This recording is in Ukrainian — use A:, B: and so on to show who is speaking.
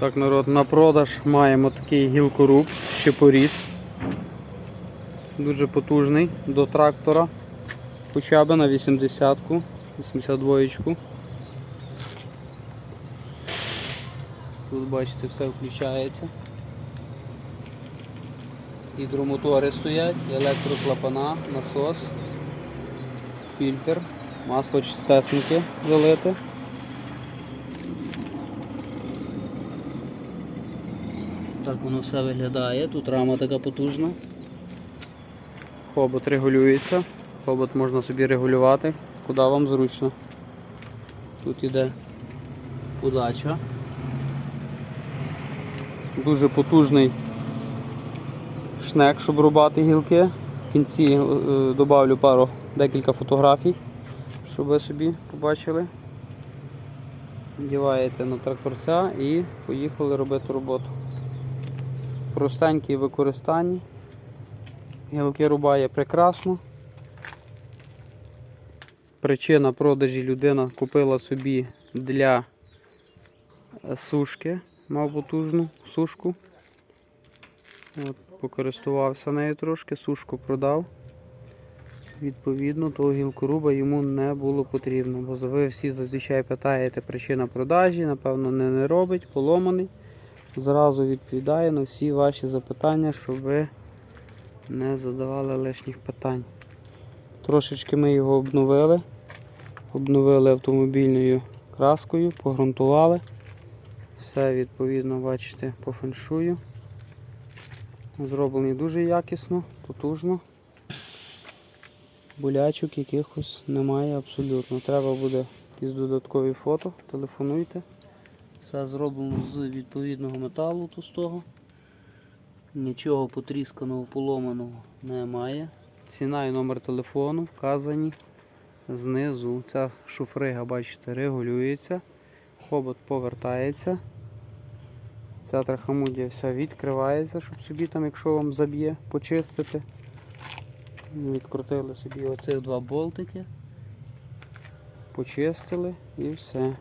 A: Так, народ, на продаж маємо такий гілкоруб, щепоріз. Дуже потужний до трактора. Хоча б на 80-ку, 82-ку. Тут бачите, все включається. Гідромотори стоять, електроклапана, насос, фільтр, масло чистесеньке залите. Так воно все виглядає. Тут рама така потужна. Хобот регулюється. Хобот можна собі регулювати, куди вам зручно. Тут іде подача. Дуже потужний шнек, щоб рубати гілки. В кінці е, добавлю пару декілька фотографій, щоб ви собі побачили. Вдіваєте на тракторця і поїхали робити роботу. Простенький в використанні. Гілки рубає прекрасно. Причина продажі людина купила собі для е, сушки, мав потужну сушку. От, покористувався нею трошки, сушку продав. Відповідно, того гілкоруба йому не було потрібно, бо ви всі зазвичай питаєте причина продажі, напевно, не, не робить, поломаний. Зразу відповідає на всі ваші запитання, щоб ви не задавали лишніх питань. Трошечки ми його обновили. Обновили автомобільною краскою, погрунтували. Все відповідно, бачите, по феншую. Зроблений дуже якісно, потужно. Болячок якихось немає абсолютно. Треба буде якісь додаткові фото, телефонуйте. Все зроблено з відповідного металу товстого. Нічого потрісканого, поломаного немає. Ціна і номер телефону вказані знизу. Ця шуфрига, бачите, регулюється. Хобот повертається. Ця трахамудія вся відкривається, щоб собі там, якщо вам заб'є, почистити. Відкрутили собі оцих два болтики. Почистили і все.